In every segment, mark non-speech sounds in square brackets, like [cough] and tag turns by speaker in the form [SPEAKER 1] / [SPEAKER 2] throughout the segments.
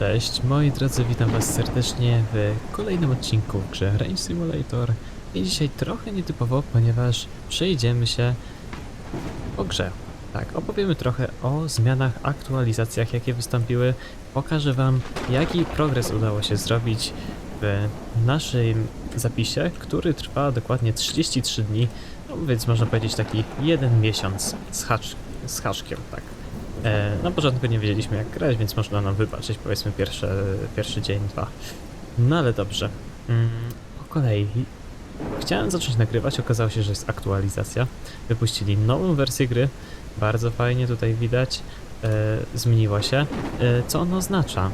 [SPEAKER 1] Cześć, moi drodzy, witam was serdecznie w kolejnym odcinku w grze Range Simulator i dzisiaj trochę nietypowo, ponieważ przejdziemy się po grze. Tak, opowiemy trochę o zmianach, aktualizacjach, jakie wystąpiły. Pokażę wam, jaki progres udało się zrobić w naszym zapisie, który trwa dokładnie 33 dni, no więc można powiedzieć taki jeden miesiąc z, hacz, z haczkiem, tak. E, na początku nie wiedzieliśmy jak grać, więc można nam wybaczyć powiedzmy pierwsze, pierwszy dzień, dwa. No ale dobrze. Mm, po kolei. Chciałem zacząć nagrywać, okazało się, że jest aktualizacja. Wypuścili nową wersję gry. Bardzo fajnie tutaj widać. E, zmieniła się. E, co ono oznacza?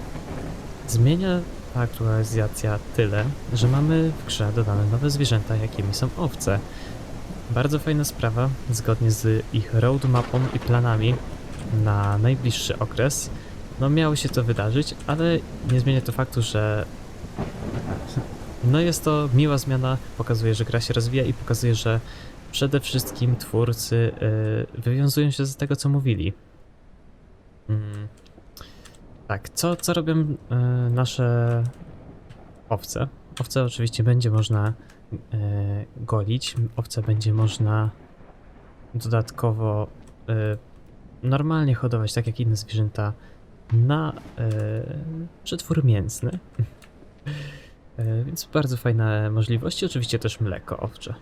[SPEAKER 1] Zmienia ta aktualizacja tyle, że mamy w grze dodane nowe zwierzęta, jakimi są owce. Bardzo fajna sprawa, zgodnie z ich roadmapą i planami na najbliższy okres. No miało się to wydarzyć, ale nie zmienia to faktu, że no jest to miła zmiana, pokazuje, że gra się rozwija i pokazuje, że przede wszystkim twórcy yy, wywiązują się z tego, co mówili. Mm. Tak, co, co robią yy, nasze owce? Owce oczywiście będzie można yy, golić, owce będzie można dodatkowo yy, normalnie hodować, tak jak inne zwierzęta, na e, przetwór mięsny. e, więc bardzo fajne możliwości, oczywiście też mleko owcze.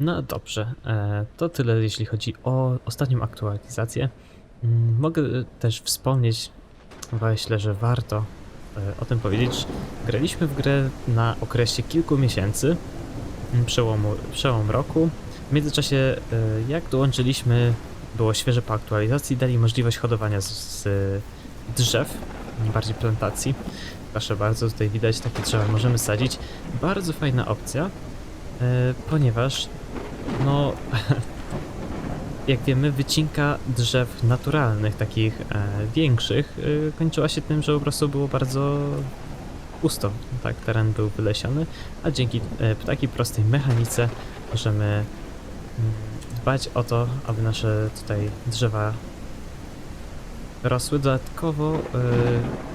[SPEAKER 1] No dobrze, e, to tyle jeśli chodzi o ostatnią aktualizację. Mm, Mogę też wspomnieć, myślę, że warto e, o tym powiedzieć. Graliśmy w grę na okresie kilku miesięcy, mm, przełomu, przełom roku. W międzyczasie, e, jak dołączyliśmy było świeże po aktualizacji, dali możliwość hodowania z, z drzew, bardziej plantacji. Proszę bardzo, tutaj widać takie drzewa możemy sadzić. Bardzo fajna opcja, e, ponieważ no [laughs] jak wiemy wycinka drzew naturalnych, takich e, większych, e, kończyła się tym, że po prostu było bardzo pusto, tak, teren był wylesiony, a dzięki takiej prostej mechanice możemy mm, dbać o to, aby nasze tutaj drzewa rosły. Dodatkowo, yy,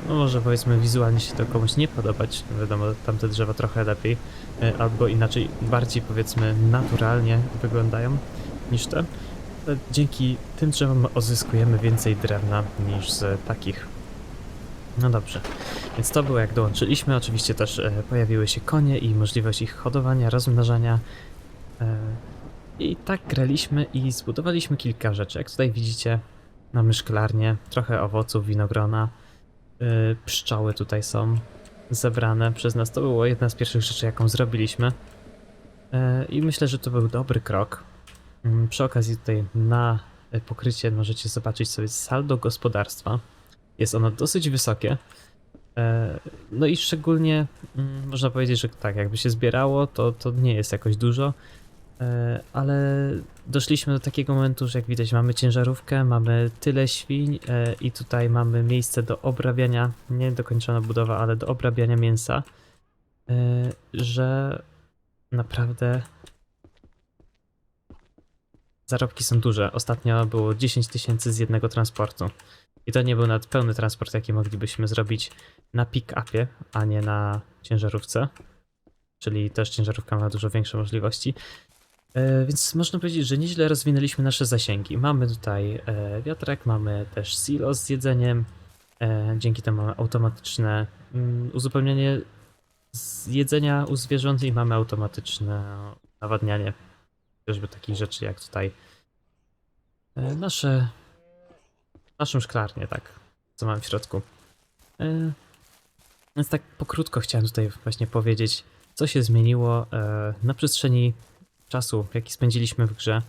[SPEAKER 1] no może powiedzmy wizualnie się to komuś nie podobać, wiadomo, tamte drzewa trochę lepiej, yy, albo inaczej, bardziej powiedzmy naturalnie wyglądają niż te. Ale dzięki tym drzewom odzyskujemy więcej drewna niż z takich. No dobrze, więc to było jak dołączyliśmy. Oczywiście też e, pojawiły się konie i możliwość ich hodowania, rozmnażania. E, i tak graliśmy i zbudowaliśmy kilka rzeczy. Jak tutaj widzicie, mamy szklarnię, trochę owoców, winogrona, yy, pszczoły tutaj są zebrane przez nas. To było jedna z pierwszych rzeczy, jaką zrobiliśmy. Yy, I myślę, że to był dobry krok. Yy, przy okazji tutaj na pokrycie możecie zobaczyć sobie saldo gospodarstwa. Jest ono dosyć wysokie. Yy, No i szczególnie mm, można powiedzieć, że tak, jakby się zbierało, to, to nie jest jakoś dużo. E, ale doszliśmy do takiego momentu, że jak widać mamy ciężarówkę, mamy tyle świń e, i tutaj mamy miejsce do obrabiania, nie dokończona budowa, ale do obrabiania mięsa, e, że naprawdę zarobki są duże. Ostatnio było 10 tysięcy z jednego transportu. I to nie był nawet pełny transport, jaki moglibyśmy zrobić na pick-upie, a nie na ciężarówce. Czyli też ciężarówka ma dużo większe możliwości. E, więc można powiedzieć, że nieźle rozwinęliśmy nasze zasięgi. Mamy tutaj e, wiatrak, mamy też silo z jedzeniem. E, dzięki temu mamy automatyczne mm, uzupełnianie jedzenia u zwierząt i mamy automatyczne nawadnianie. Chociażby takich rzeczy jak tutaj nasze naszą szklarnię, tak, co mamy w środku. Więc tak pokrótko chciałem tutaj właśnie powiedzieć, co się zmieniło na przestrzeni czasu, jaki spędziliśmy w grze.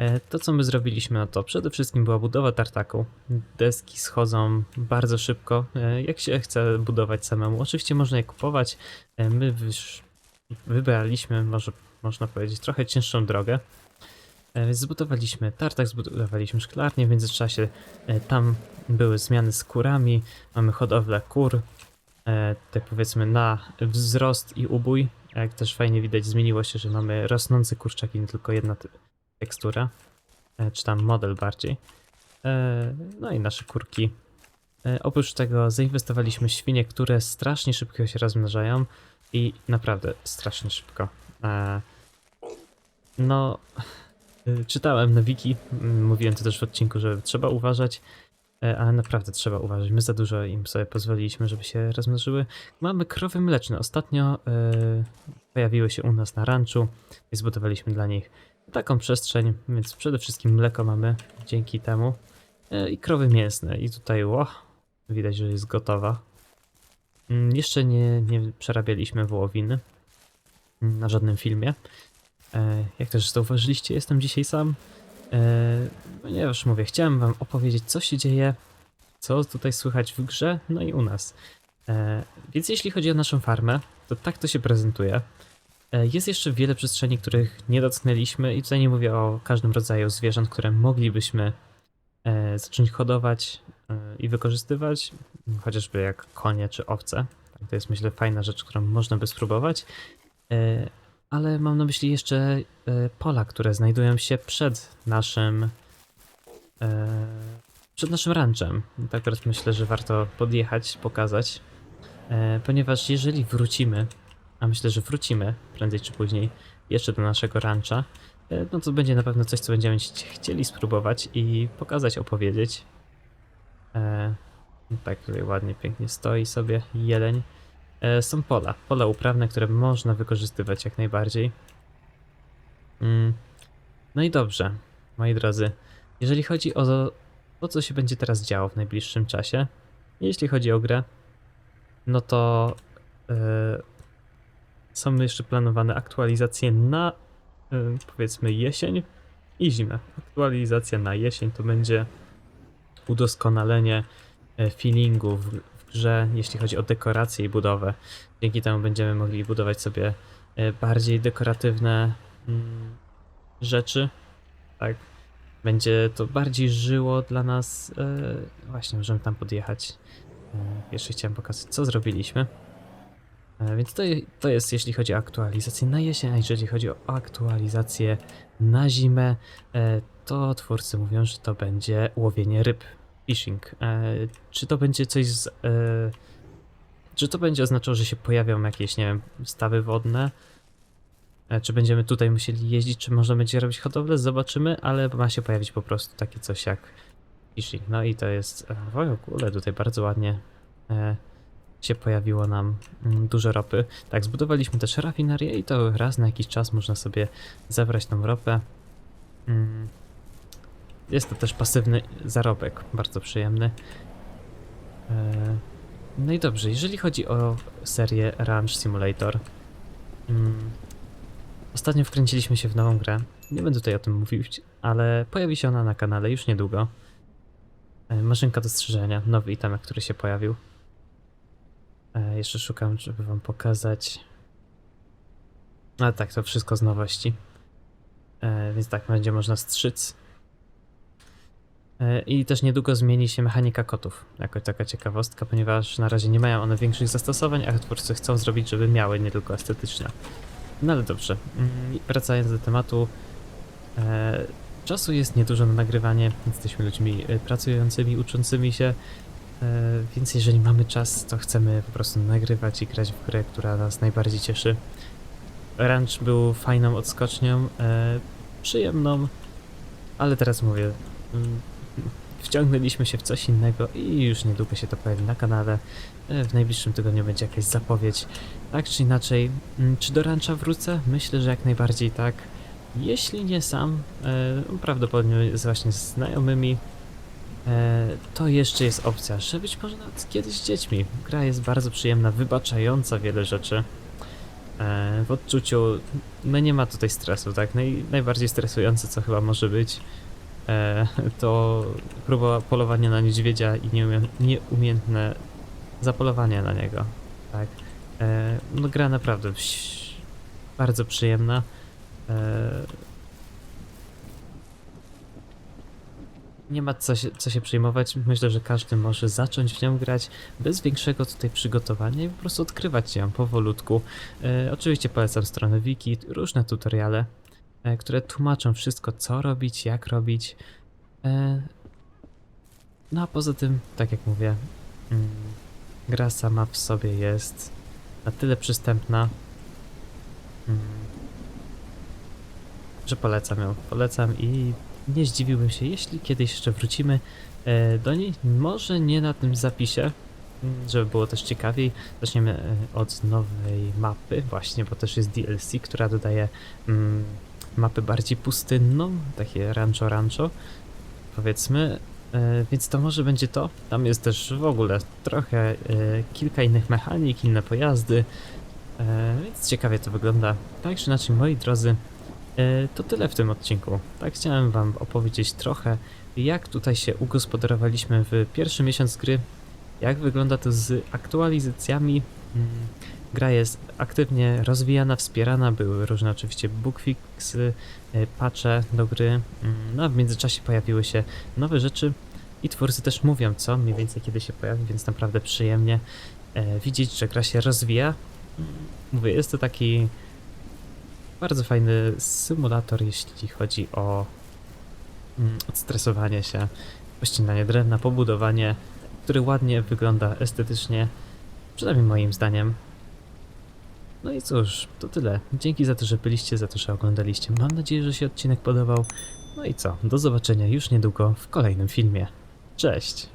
[SPEAKER 1] E, To, co my zrobiliśmy, no to przede wszystkim była budowa tartaku. Deski schodzą bardzo szybko, e, jak się chce budować samemu. Oczywiście można je kupować. E, My wybraliśmy, może można powiedzieć, trochę cięższą drogę. Zbudowaliśmy tartak, zbudowaliśmy szklarnię, w międzyczasie tam były zmiany z kurami, mamy hodowlę kur, te powiedzmy na wzrost i ubój. Jak też fajnie widać, zmieniło się, że mamy rosnące kurczaki, nie tylko jedna te- tekstura, e, czy tam model bardziej. E, No i nasze kurki E, oprócz tego zainwestowaliśmy świnie, które strasznie szybko się rozmnażają i naprawdę strasznie szybko. No, czytałem na wiki, mówiłem to też w odcinku, że trzeba uważać, ale naprawdę trzeba uważać. My za dużo im sobie pozwoliliśmy, żeby się rozmnożyły. Mamy krowy mleczne. Ostatnio e, pojawiły się u nas na ranczu i zbudowaliśmy dla nich taką przestrzeń, więc przede wszystkim mleko mamy dzięki temu e, i krowy mięsne. I tutaj, ło, widać, że jest gotowa. Mm, Jeszcze nie, nie przerabialiśmy wołowiny na żadnym filmie. E, Jak też zauważyliście, jestem dzisiaj sam. E, Ponieważ mówię, chciałem wam opowiedzieć, co się dzieje, co tutaj słychać w grze, no i u nas. E, Więc jeśli chodzi o naszą farmę, to tak to się prezentuje. E, Jest jeszcze wiele przestrzeni, których nie dotknęliśmy i tutaj nie mówię o każdym rodzaju zwierząt, które moglibyśmy zacząć hodować i wykorzystywać, chociażby jak konie czy owce. Tak, To jest myślę fajna rzecz, którą można by spróbować. Ale mam na myśli jeszcze e, pola, które znajdują się przed naszym e, przed naszym ranchem. Tak teraz myślę, że warto podjechać, pokazać, e, ponieważ jeżeli wrócimy, a myślę, że wrócimy prędzej czy później jeszcze do naszego rancha, no to będzie na pewno coś, co będziemy chci- chcieli spróbować i pokazać, opowiedzieć. Tak tutaj ładnie, pięknie stoi sobie jeleń. E, są pola, pola uprawne, które można wykorzystywać jak najbardziej. Mm. No i dobrze, moi drodzy, jeżeli chodzi o to, co się będzie teraz działo w najbliższym czasie, jeśli chodzi o grę, no to e, są jeszcze planowane aktualizacje na e, powiedzmy jesień i zimę. Aktualizacja na jesień to będzie udoskonalenie feelingu w, grze, jeśli chodzi o dekorację i budowę. Dzięki temu będziemy mogli budować sobie e, bardziej dekoratywne mm, rzeczy, tak? Będzie to bardziej żyło dla nas. E, właśnie, możemy tam podjechać. E, jeszcze chciałem pokazać, co zrobiliśmy. Więc to, to jest, jeśli chodzi o aktualizację na jesień, a jeżeli chodzi o aktualizację na zimę, to twórcy mówią, że to będzie łowienie ryb, fishing. E, czy to będzie coś z... E, czy to będzie oznaczało, że się pojawią jakieś, nie wiem, stawy wodne? E, Czy będziemy tutaj musieli jeździć, czy można będzie robić hodowlę? Zobaczymy, ale ma się pojawić po prostu takie coś jak fishing. No i to jest... e, O ogóle tutaj bardzo ładnie się pojawiło nam mm, dużo ropy. Tak, zbudowaliśmy też rafinerię i to raz na jakiś czas można sobie zabrać tą ropę. Jest to też pasywny zarobek, bardzo przyjemny. E, No i dobrze, jeżeli chodzi o serię Ranch Simulator, mm, ostatnio wkręciliśmy się w nową grę. Nie będę tutaj o tym mówił, ale pojawi się ona na kanale już niedługo. E, Maszynka do strzyżenia, nowy itemek, który się pojawił. E, jeszcze szukam, żeby wam pokazać. A tak, to wszystko z nowości. Więc tak, będzie można strzyc. E, I też niedługo zmieni się mechanika kotów, jako taka ciekawostka, ponieważ na razie nie mają one większych zastosowań, a twórcy chcą zrobić, żeby miały, nie tylko estetyczne. No ale dobrze, mm, wracając do tematu. E, czasu jest niedużo na nagrywanie, jesteśmy ludźmi e, pracującymi, uczącymi się, więc jeżeli mamy czas, to chcemy po prostu nagrywać i grać w grę, która nas najbardziej cieszy. Ranch był fajną odskocznią, przyjemną, ale teraz mówię, mm, wciągnęliśmy się w coś innego i już niedługo się to pojawi na kanale. E, W najbliższym tygodniu będzie jakaś zapowiedź. Tak czy inaczej, mm, czy do rancha wrócę? Myślę, że jak najbardziej tak. Jeśli nie sam, e, prawdopodobnie z właśnie znajomymi, e, to jeszcze jest opcja, że być może nawet kiedyś z dziećmi. Gra jest bardzo przyjemna, wybaczająca wiele rzeczy. W odczuciu, no nie ma tutaj stresu, tak? Naj, najbardziej stresujące, co chyba może być, to próba polowania na niedźwiedzia i nieumie, nieumiejętne zapolowanie na niego, tak? E, no gra naprawdę bardzo przyjemna. E, nie ma co się, co się przejmować. Myślę, że każdy może zacząć w nią grać bez większego tutaj przygotowania i po prostu odkrywać ją powolutku. E, oczywiście polecam stronę wiki, różne tutoriale, e, które tłumaczą wszystko, co robić, jak robić. E, No a poza tym, tak jak mówię, mm, gra sama w sobie jest na tyle przystępna, mm, że polecam ją. Polecam i nie zdziwiłbym się, jeśli kiedyś jeszcze wrócimy e, do niej. Może nie na tym zapisie, mm, żeby było też ciekawiej. Zaczniemy e, od nowej mapy, właśnie, bo też jest DLC, która dodaje mapy bardziej pustynną, takie rancho rancho, powiedzmy. E, więc to może będzie to. Tam jest też w ogóle trochę e, kilka innych mechanik, inne pojazdy. E, więc ciekawie to wygląda. Tak czy inaczej, moi drodzy, to tyle w tym odcinku. Tak chciałem wam opowiedzieć trochę, jak tutaj się ugospodarowaliśmy w pierwszy miesiąc gry, jak wygląda to z aktualizacjami. Gra jest aktywnie rozwijana, wspierana, były różne oczywiście bugfixy, e, patche do gry, mm, no a w międzyczasie pojawiły się nowe rzeczy i twórcy też mówią co mniej więcej kiedy się pojawi, więc naprawdę przyjemnie e, widzieć, że gra się rozwija. Mówię, jest to taki bardzo fajny symulator, jeśli chodzi o mm, odstresowanie się, pościnanie drewna, pobudowanie, który ładnie wygląda estetycznie, przynajmniej moim zdaniem. No i cóż, to tyle. Dzięki za to, że byliście, za to, że oglądaliście. Mam nadzieję, że się odcinek podobał. No i co, do zobaczenia już niedługo w kolejnym filmie. Cześć!